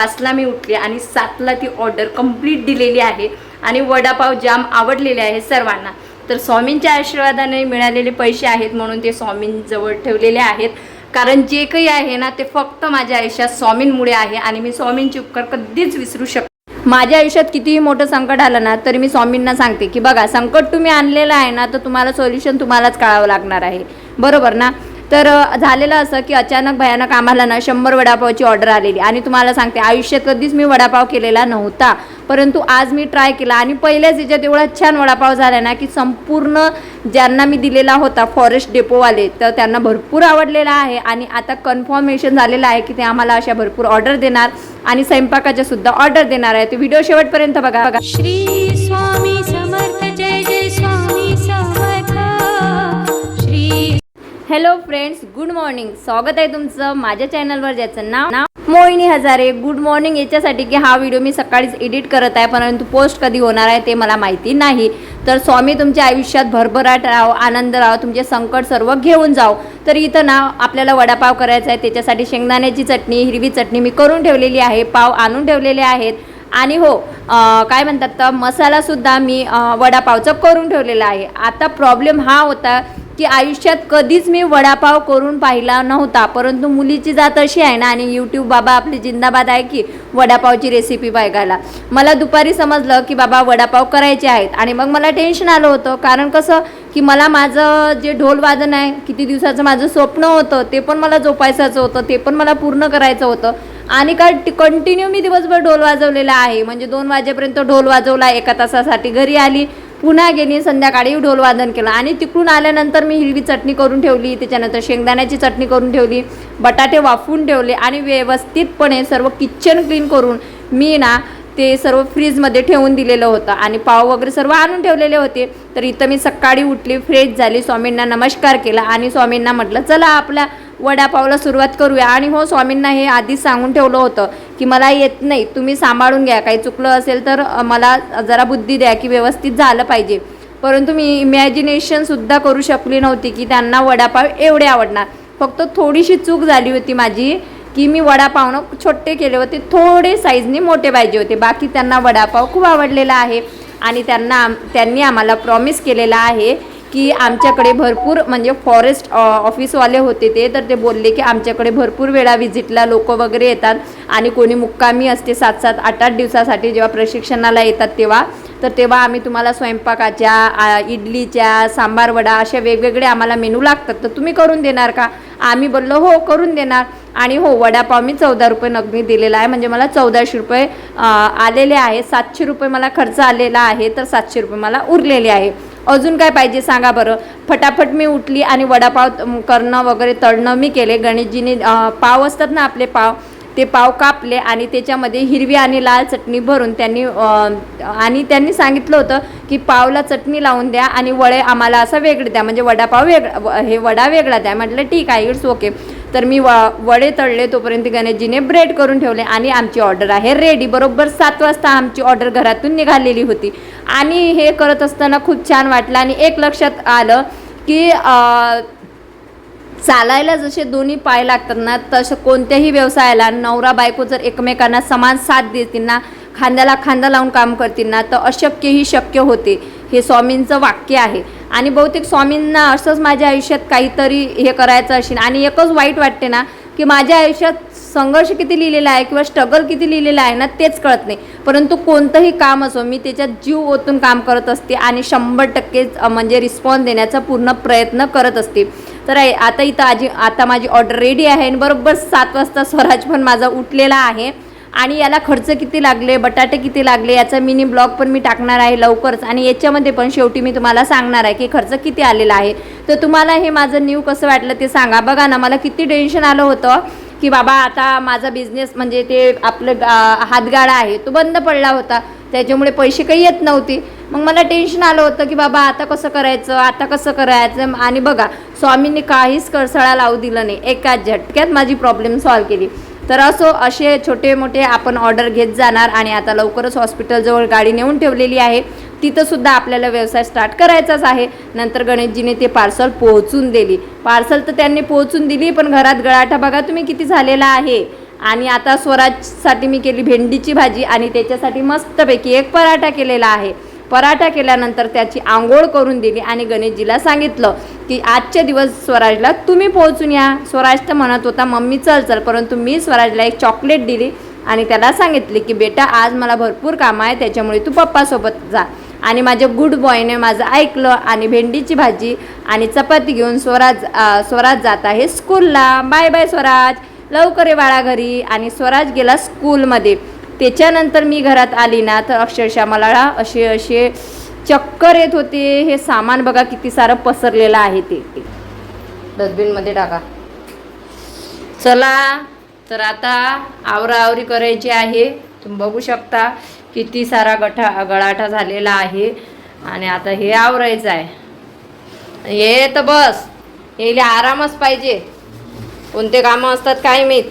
पाचला मी उठले आणि सातला ती ऑर्डर कंप्लीट दिलेली आहे आणि वडापाव जाम आवडलेले आहे सर्वांना. तर स्वामींच्या आशीर्वादाने मिळालेले पैसे आहेत म्हणून ते स्वामींजवळ ठेवलेले आहेत. कारण जे काही आहे ना ते फक्त माझ्या आयुष्यात स्वामींमुळे आहे आणि मी स्वामींचे उपकार कधीच विसरू शकते माझ्या आयुष्यात कितीही मोठं संकट आलं ना तरी मी स्वामींना सांगते की बघा संकट तुम्ही आणलेलं आहे ना तर तुम्हाला सोल्युशन तुम्हालाच कळावं लागणार आहे. बरोबर ना? तर झालेलं असं की अचानक भयानक आम्हाला ना शंभर वडापावची ऑर्डर आलेली. आणि तुम्हाला सांगते आयुष्यात कधीच मी वडापाव केलेला नव्हता. परंतु आज मी ट्राय केला आणि पहिल्याच याच्यात एवढा छान वडापाव झाला ना की संपूर्ण ज्यांना मी दिलेला होता फॉरेस्ट डेपोवाले तर त्यांना भरपूर आवडलेला आहे. आणि आता कन्फर्मेशन झालेलं आहे की ते आम्हाला अशा भरपूर ऑर्डर देणार आणि स्वयंपाकाच्या सुद्धा ऑर्डर देणार आहे. ते व्हिडिओ शेवटपर्यंत बघा बघा. Shri Swami Samarth hello friends good morning स्वागत आहे तुमचं माझ्या चॅनलवर ज्याचं नाव नाव मोहिनी हजारे. गुड मॉर्निंग याच्यासाठी की हा व्हिडिओ मी सकाळीच एडिट करत आहे परंतु पोस्ट कधी होणार आहे ते मला माहिती नाही. तर स्वामी तुमच्या आयुष्यात भरभराट राहो आनंद राहो तुमचे संकट सर्व घेऊन जाओ. तर इथं ना आपल्याला वडापाव करायचा आहे त्याच्यासाठी शेंगदाण्याची चटणी हिरवी चटणी मी करून ठेवलेली आहे पाव आणून ठेवलेले आहेत. आणि हो काय म्हणतात तर मसालासुद्धा मी वडापावचं करून ठेवलेला आहे. आता प्रॉब्लेम हा होता की आयुष्यात कधीच मी वडापाव करून पाहिला नव्हता परंतु मुलीची जात अशी आहे ना आणि यूट्यूब बाबा आपली जिंदाबाद आहे की वडापावची रेसिपी बघायला. मला दुपारी समजलं की बाबा वडापाव करायचे आहेत आणि मग मला टेन्शन आलं होतं. कारण कसं की मला माझं जे ढोल वादन आहे किती दिवसाचं माझं स्वप्न होतं ते पण मला जोपायचं होतं ते पण मला पूर्ण करायचं होतं. आणि का कंटिन्यू मी दिवसभर ढोल वाजवलेला आहे. म्हणजे दोन वाजेपर्यंत ढोल वाजवला एका तासासाठी घरी आली. पुन्हा गेली संध्याकाळी ढोल वादन केलं. आणि तिकडून आल्यानंतर मी हिरवी चटणी करून ठेवली त्याच्यानंतर शेंगदाण्याची चटणी करून ठेवली बटाटे वाफवून ठेवले आणि व्यवस्थितपणे सर्व किचन क्लीन करून मी ना ते सर्व फ्रीजमध्ये ठेवून दिलेलं होतं. आणि पाव वगैरे सर्व आणून ठेवलेले होते. तर इथं मी सकाळी उठली फ्रेश झाली. स्वामींना नमस्कार केला आणि स्वामींना म्हटलं चला आपल्या वडापावला सुरुवात करूया. आणि हो स्वामींना हे आधीच सांगून ठेवलं होतं की मला येत नाही तुम्ही सांभाळून घ्या. काही चुकलं असेल तर मला जरा बुद्धी द्या की व्यवस्थित झालं पाहिजे. परंतु मी इमॅजिनेशनसुद्धा करू शकली नव्हती की त्यांना वडापाव एवढे आवडणार. फक्त थोडीशी चूक झाली होती माझी की मी वडापावनं छोटे केले होते थोडे साईजने मोठे पाहिजे होते. बाकी त्यांना वडापाव खूप आवडलेला आहे आणि त्यांना त्यांनी आम्हाला प्रॉमिस केलेला आहे की आमच्याकडे भरपूर म्हणजे फॉरेस्ट ऑफिसवाले होते ते तर ते बोलले की आमच्याकडे भरपूर वेळा व्हिजिटला लोक वगैरे येतात आणि कोणी मुक्कामी असते सात सात आठ आठ दिवसासाठी जेव्हा प्रशिक्षणाला येतात तेव्हा तर तेव्हा आम्ही तुम्हाला स्वयंपाकाच्या आ, इडलीच्या सांबार वडा अशा वेगवेगळे आम्हाला मेनू लागतात. तर तुम्ही करून देणार का? आम्ही बोललो हो करून देणार. आणि हो वडापाव मी चौदा रुपये नगदी दिलेला आहे. म्हणजे मला चौदाशे रुपये आलेले आहे. सातशे रुपये मला खर्च आलेला आहे तर सातशे रुपये मला उरलेले आहे. अजून काय पाहिजे सांगा बरं. फटाफट मी उठली आणि वडापाव करणं वगैरे तळणं मी केले. गणेशजीने पाव असतात ना आपले पाव ते पाव कापले आणि त्याच्यामध्ये हिरवी आणि लाल चटणी भरून त्यांनी आणि त्यांनी सांगितलं होतं की पावला चटणी लावून द्या आणि वडे आम्हाला असं वेगळे द्या. म्हणजे वडापाव वेगळा हे वडा वेगळा द्या. म्हटलं ठीक आहे इट्स ओके. तर मी व वडे तळले तोपर्यंत गणेशजीने ब्रेड करून ठेवले आणि आमची ऑर्डर आहे रेडी बरोबर सात वाजता आमची ऑर्डर घरातून निघालेली होती. आणि हे करत असताना खूप छान वाटलं आणि एक लक्षात आलं की चालायला जसे दोन्ही पाय लागतात ना तसं कोणत्याही व्यवसायाला नवरा बायको जर एकमेकांना समान साथ देतील ना खांद्याला खांदा लावून काम करतील ना तर अशक्यही शक्य होते. हे स्वामींचं वाक्य आहे. आणि बहुतेक स्वामींना असंच माझ्या आयुष्यात काहीतरी हे करायचं असेल. आणि एकच वाईट वाटते ना की माझ्या आयुष्यात संघर्ष किती लिहिलेला आहे किंवा स्ट्रगल किती लिहिलेला आहे ना तेच कळत नाही. परंतु कोणतंही काम असो मी त्याच्यात जीव ओतून काम करत असते आणि शंभर टक्के म्हणजे रिस्पॉन्स देण्याचा पूर्ण प्रयत्न करत असते. तर आता इथं आजी आता माझी ऑर्डर रेडी आहे आणि बरोबर सात वाजता स्वराज पण माझा उठलेला आहे. आणि याला खर्च किती लागले बटाटे किती लागले याचा मिनी ब्लॉग पण मी टाकणार आहे लवकरच. आणि याच्यामध्ये पण शेवटी मी तुम्हाला सांगणार आहे की खर्च किती आलेला आहे. तर तुम्हाला हे माझं न्यू कसं वाटलं ते सांगा. बघा ना मला किती टेन्शन आलं होतं की बाबा आता माझा बिझनेस म्हणजे ते आपलं हातगाडा आहे तो बंद पडला होता. त्याच्यामुळे पैसे काही येत नव्हते. मग मला टेन्शन आलं होतं की बाबा आता कसं करायचं आता कसं करायचं? आणि बघा स्वामींनी काहीच कळसळा लावू दिलं नाही. एकाच झटक्यात माझी प्रॉब्लेम सॉल्व केली. तर असो असे छोटे मोठे आपण ऑर्डर घेत जाणार आणि आता लवकरच हॉस्पिटलजवळ गाडी नेऊन ठेवलेली आहे. तिथंसुद्धा आपल्याला व्यवसाय स्टार्ट करायचाच आहे. नंतर गणेशजीने ते पार्सल पोहोचून दिली. पार्सल तर त्यांनी पोहोचून दिली पण घरात गळाठा बघा तुम्ही किती झालेला आहे. आणि आता स्वराजसाठी मी केली भेंडीची भाजी आणि त्याच्यासाठी मस्तपैकी एक पराठा केलेला आहे. पराठा केल्यानंतर त्याची आंघोळ करून दिली आणि गणेशजीला सांगितलं की आजच्या दिवस स्वराजला तुम्ही पोहोचून या. स्वराज तर म्हणत होता मम्मी चल चल. परंतु मी स्वराजला एक चॉकलेट दिली आणि त्याला सांगितले की बेटा आज मला भरपूर काम आहे त्याच्यामुळे तू पप्पासोबत जा. आणि माझ्या गुड बॉयने माझं ऐकलं आणि भेंडीची भाजी आणि चपाती घेऊन स्वराज स्वराज जात आहे स्कूलला. Bye bye Swaraj. लवकर ये बाळा घरी. आणि स्वराज गेला स्कूलमध्ये. त्याच्यानंतर मी घरात आली ना तर अक्षरशः मला असे असे चक्कर येत होते. हे सामान बघा किती सारं पसरलेलं आहे ते. डस्टबिनमध्ये टाका. चला तर आता आवराआवरी करायची आहे. तुम्ही बघू शकता किती सारा गठा गळाठा झालेला आहे. आणि आता हे आवरायचं आहे. हे तर बस. यायला आरामच पाहिजे. कोणते कामं असतात काय माहीत?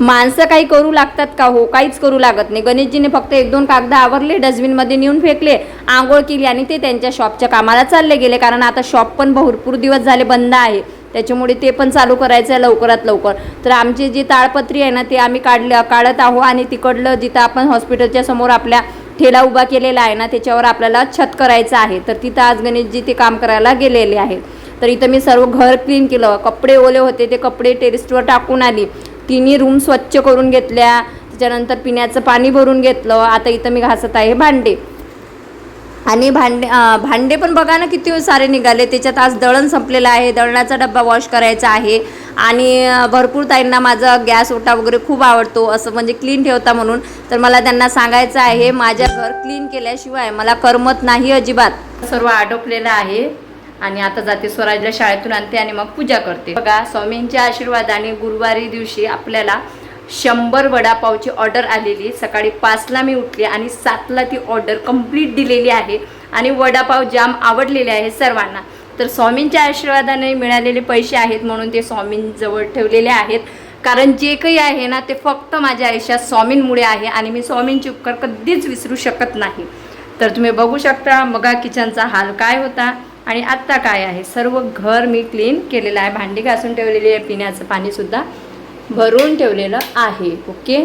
माणसं काही करू लागतात का हो? काहीच करू लागत नाही. गणेशजीने फक्त एक दोन कागद आवरले डस्टबिनमध्ये नेऊन फेकले आंघोळ केली आणि ते त्यांच्या शॉपच्या कामाला चालले गेले. कारण आता शॉप पण भरपूर दिवस झाले बंद आहे. त्याच्यामुळे ते पण चालू करायचं आहे लवकरात लवकर. तर आमची जी ताळपत्री आहे ना ते आम्ही काढलं काढत आहो आणि तिकडलं जिथं आपण हॉस्पिटलच्या समोर आपल्या ठेला उभा केलेला आहे ना त्याच्यावर आपल्याला छत करायचं आहे. तर तिथं आज गणेशजी ते काम करायला गेलेले आहे तर इथं मी सर्व घर क्लीन केलं. कपडे ओले होते ते कपडे टेरिस्टवर टाकून आली. तिन्ही रूम स्वच्छ करून घेतल्या. त्याच्यानंतर पिण्याचं पाणी भरून घेतलं. आता इथं मी घासत आहे भांडे. आणि भांडे भांडे पण बघा ना किती सारे निघाले. त्याच्यात आज दळण संपलेलं आहे. दळणाचा डब्बा वॉश करायचा आहे. आणि भरपूर ताईंना माझा गॅस ओटा वगैरे खूप आवडतो. असं म्हणजे क्लीन ठेवता म्हणून. तर मला त्यांना सांगायचं आहे माझ्या घर क्लीन केल्याशिवाय मला करमत नाही अजिबात. सर्व अडकलेलं आहे. आणि आता जाते स्वराजला शाळेतून आणते आणि मग पूजा करते. बघा स्वामींच्या आशीर्वादाने गुरुवारी दिवशी आपल्याला शंभर वडापावची ऑर्डर आलेली. सकाळी पाचला मी उठली आणि सातला ती ऑर्डर कंप्लीट दिलेली आहे आणि वडापाव जाम आवडलेले आहे सर्वांना. तर स्वामींच्या आशीर्वादाने मिळालेले पैसे आहेत म्हणून ते स्वामींजवळ ठेवलेले आहेत. कारण जे काही आहे ना ते फक्त माझ्या आयुष्यात स्वामींमुळे आहे आणि मी स्वामींचे उपकार कधीच विसरू शकत नाही. तर तुम्ही बघू शकता बघा किचनचा हाल काय होता. आणि आत्ता काय आहे? सर्व घर मी क्लीन केलेलं आहे. भांडी घासून ठेवलेली आहे. पिण्याचं पाणीसुद्धा भरून ठेवलेलं आहे. ओके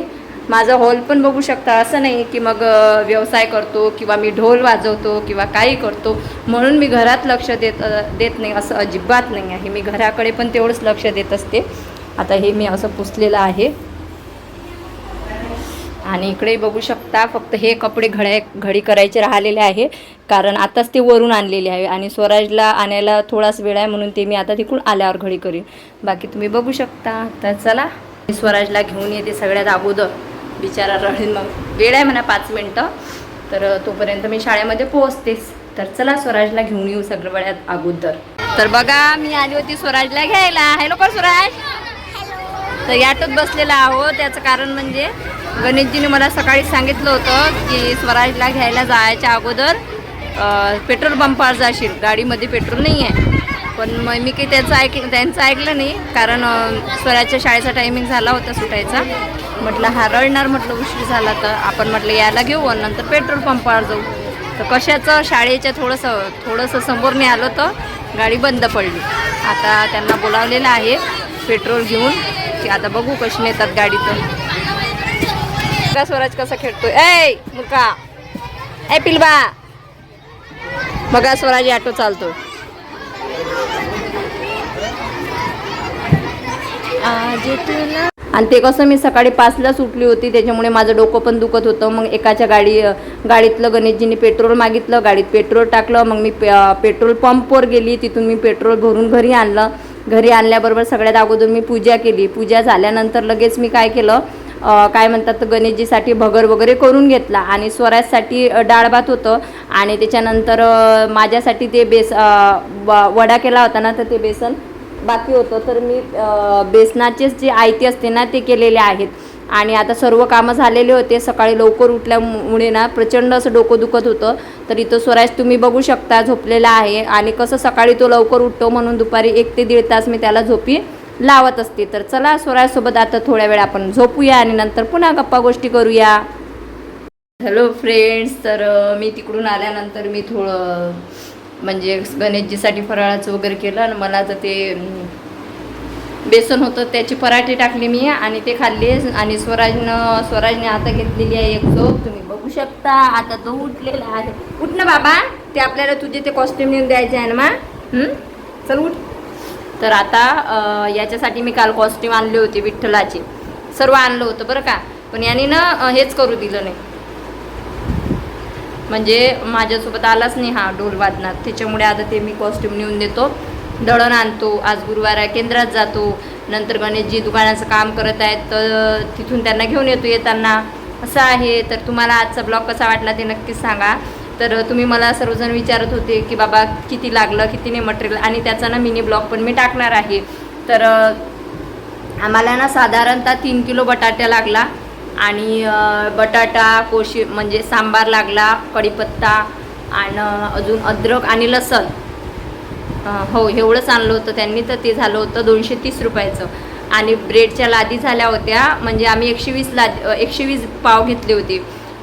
माझा हॉल पण बघू शकता. असं नाही की मग व्यवसाय करतो किंवा मी ढोल वाजवतो किंवा काही करतो. म्हणून मी घरात लक्ष देत देत नाही. असं अजिबात नाही आहे. मी घराकडे पण तेवढंच लक्ष देत असते. आता हे मी असं पुसलेलं आहे. आणि इकडे बघू शकता फक्त हे कपडे घड्या घडी करायचे राहिलेले आहे. कारण आताच ते वरून आणलेले आहे आणि स्वराजला आणायला थोडाच वेळ आहे म्हणून ते मी आता तिकडून आल्यावर घडी करीन. बाकी तुम्ही बघू शकता. तर चला मी स्वराजला घेऊन येते सगळ्यात अगोदर. बिचारा रडीन मग. वेळ आहे म्हणा पाच मिनटं. तर तोपर्यंत मी शाळेमध्ये पोहोचतेच. तर चला स्वराजला घेऊन येऊ सगळं वेळात अगोदर. तर बघा मी आली होती स्वराजला घ्यायला. हॅलो कोण स्वराज? तर याटोत बसलेला आहो त्याचं कारण म्हणजे गणेशजीने मला सकाळी सांगितलं होतं की स्वराजला घ्यायला जायच्या अगोदर पेट्रोल पंपावर जाशील. गाडीमध्ये पेट्रोल नाही आहे पण मग मी काही त्याचं ऐकलं त्यांचं ऐकलं नाही. कारण स्वराच्या शाळेचा टायमिंग झाला होता सुटायचा. म्हटलं हा रडणार म्हटलं उशीर झाला तर आपण म्हटलं यायला घेऊ आणि नंतर पेट्रोल पंपावर जाऊ. तर कशाचं? शाळेच्या थोडंसं थोडंसं समोर मी आलो तर गाडी बंद पडली. आता त्यांना बोलावलेलं आहे पेट्रोल घेऊन. की आता बघू कशी नेतात गाडीतून का स्वराज कसा खेळतोय? ए मुका ए पिलबा. बघा स्वराज ऑटो चालतो. आणि ते कसं मी सकाळी पाचला सुटली होती त्याच्यामुळे माझं डोकं पण दुखत होतं. मग एकाच्या गाडी गाडीतलं गणेशजीने पेट्रोल मागितलं गाडीत पेट्रोल टाकलं. मग मी पे पेट्रोल पंपवर गेली. तिथून मी पेट्रोल भरून घरी आणलं. घरी आणल्याबरोबर सगळ्यात अगोदर मी पूजा केली. पूजा झाल्यानंतर लगेच मी काय केलं काय म्हणतात तर गणेशजीसाठी भगर वगैरे करून घेतला. आणि स्वराजसाठी डाळ भात होतं. आणि त्याच्यानंतर माझ्यासाठी ते बेस व- वडा केला होता ना तर ते बेसन बाकी होतं. तर मी बेसनाचेच जे आयती असते ना ते केलेले आहेत. आणि आता सर्व कामं झालेले होते. सकाळी लवकर उठल्यामुळे ना प्रचंड असं डोकं दुखत होतं. तर इथं स्वराज तुम्ही बघू शकता झोपलेला आहे. आणि कसं सकाळी तो लवकर उठतो म्हणून दुपारी एक ते दीड तास मी त्याला झोपी लावत असते. तर चला स्वराजसोबत आता थोड्या वेळ आपण झोपूया आणि नंतर पुन्हा गप्पा गोष्टी करूया. हॅलो फ्रेंड्स तर मी तिकडून आल्यानंतर मी थोडं म्हणजे गणेशजीसाठी फराळाचं वगैरे केलं आणि मला तर ते बेसन होतं त्याची पराठे टाकले मी आणि ते खाल्ले आणि स्वराजनं स्वराजने आता घेतलेली आहे एक झोप. तुम्ही बघू शकता आता तो उठलेला आहे. उठ ना बाबा ते आपल्याला तुझे ते कॉस्ट्युम नेऊन द्यायचे आहे ना मा? चल उठ. तर आता याच्यासाठी मी काल कॉस्ट्युम आणले होते विठ्ठलाचे. सर्व आणलं होतं बरं का. पण याने ना हेच करू दिलं नाही. म्हणजे माझ्यासोबत आलाच नाही हा ढोल वादनात. त्याच्यामुळे आता ते मी कॉस्ट्युम नेऊन देतो. दळण आणतो. आज गुरुवार केंद्रात जातो. नंतर गणेशजी दुकानाचं काम करत आहेत तर तिथून त्यांना घेऊन येतो येताना. असं आहे. तर तुम्हाला आजचा ब्लॉग कसा वाटला ते नक्कीच सांगा. तर तुम्ही मला सर्वजण विचारत होते की बाबा किती लागलं किती नाही मटेरियल आणि त्याचा ना मिनी ब्लॉग पण मी टाकणार आहे. तर आम्हाला ना साधारणतः तीन किलो बटाट्या लागला आणि बटाटा कोशी म्हणजे सांबार लागला कढीपत्ता आणि अजून अद्रक आणि लसण. हो एवढंच आणलं होतं त्यांनी तर ते झालं होतं दोनशे तीस रुपयाचं. आणि ब्रेडच्या लादी झाल्या होत्या म्हणजे आम्ही एकशे वीस लादी एकशे वीस पाव घेतले होते.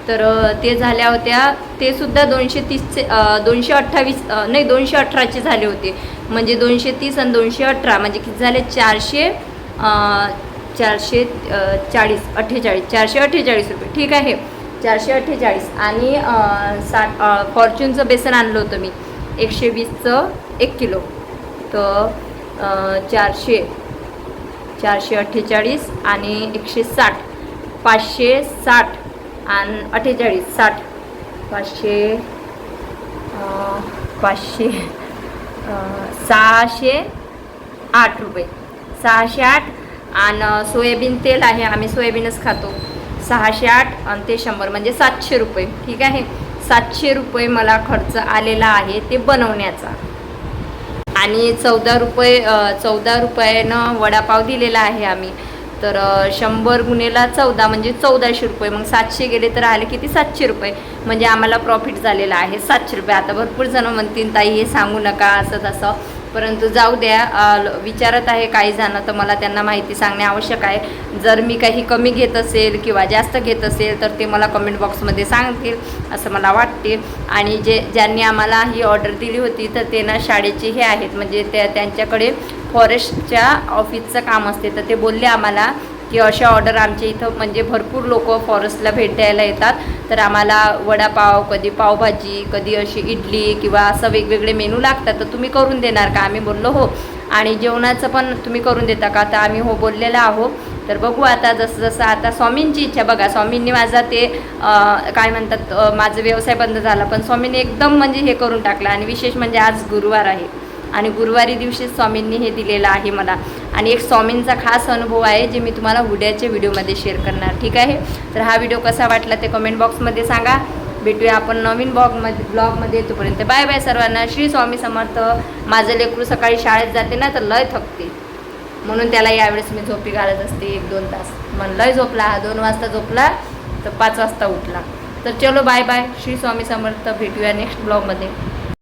तर ते झाल्या होत्या. ते सुद्धा दोनशे तीसचे दोनशे अठ्ठावीस नाही दोनशे अठराचे झाले होते. म्हणजे दोनशे तीस आणि दोनशे अठरा म्हणजे किती झाले? चारशे चारशे चाळीस अठ्ठेचाळीस चारशे अठ्ठेचाळीस रुपये. ठीक आहे? चारशे अठ्ठेचाळीस. आणि साठ फॉर्च्यूनचं बेसन आणलं होतं मी. एकशे वीसचं एक किलो. तर चारशे चारशे अठ्ठेचाळीस आणि एकशे साठ. पाचशे साठ. आणि अठ्ठेचाळीस साठ. पाचशे पाचशे सहाशे आठ रुपये. सहाशे आठ आणि सोयाबीन तेल आहे आम्ही सोयाबीनच खातो. सहाशे आठ आणि ते शंभर म्हणजे सातशे रुपये. ठीक आहे? सातशे रुपये मला खर्च आलेला आहे ते बनवण्याचा. आणि चौदा रुपये चौदा रुपयानं वडापाव दिलेला आहे आम्ही. तर शंभर गुन्हेला चौदा म्हणजे चौदाशे रुपये. मग सातशे गेले तर आले किती? सातशे रुपये. म्हणजे आम्हाला प्रॉफिट झालेला आहे सातशे रुपये. आता भरपूर जण म्हणतील ताई हे सांगू नका असं तसं परंतु जाऊ द्या विचारत आहे काही जणं तर मला त्यांना माहिती सांगणे आवश्यक आहे. जर मी काही कमी घेत असेल किंवा जास्त घेत असेल तर ते मला कमेंट बॉक्समध्ये सांगतील असं मला वाटते. आणि जे ज्यांनी आम्हाला ही ऑर्डर दिली होती तर ते ना शाळेची हे आहेत. म्हणजे त्या त्यांच्याकडे फॉरेस्टच्या ऑफिसचं काम असते तर ते बोलले आम्हाला की अशा ऑर्डर आमच्या इथं म्हणजे भरपूर लोक फॉरेस्टला भेट द्यायला येतात. तर आम्हाला वडापाव कधी पावभाजी कधी अशी इडली किंवा असं वेगवेगळे मेनू लागतात. तर तुम्ही करून देणार का? आम्ही बोललो हो. आणि जेवणाचं पण तुम्ही करून देता का? तर आम्ही हो बोललेलं आहो तर बघू आता जसं जसं आता स्वामींची इच्छा बघा स्वामींनी माझा ते काय म्हणतात माझा व्यवसाय बंद झाला पण स्वामींनी एकदम म्हणजे हे करून टाकलं आणि विशेष म्हणजे आज गुरुवार आहे. आणि गुरुवारी दिवशी स्वामींनी हे दिलेलं आहे मला. आणि एक स्वामींचा खास अनुभव आहे जे मी तुम्हाला उद्याच्या व्हिडिओमध्ये शेअर करणार. ठीक आहे? तर हा व्हिडिओ कसा वाटला ते कमेंट बॉक्समध्ये सांगा. भेटूया आपण नवीन ब्लॉगमध्ये ब्लॉगमध्ये तोपर्यंत बाय बाय सर्वांना. श्री स्वामी समर्थ. माझं लेकरू सकाळी शाळेत जाते ना तर लय थकते. म्हणून त्याला यावेळेस मी झोपी घालत असते एक दोन तास. मग लय झोपला हा दोन वाजता झोपला तर पाच वाजता उठला. तर चलो बाय बाय श्री स्वामी समर्थ. भेटूया नेक्स्ट ब्लॉगमध्ये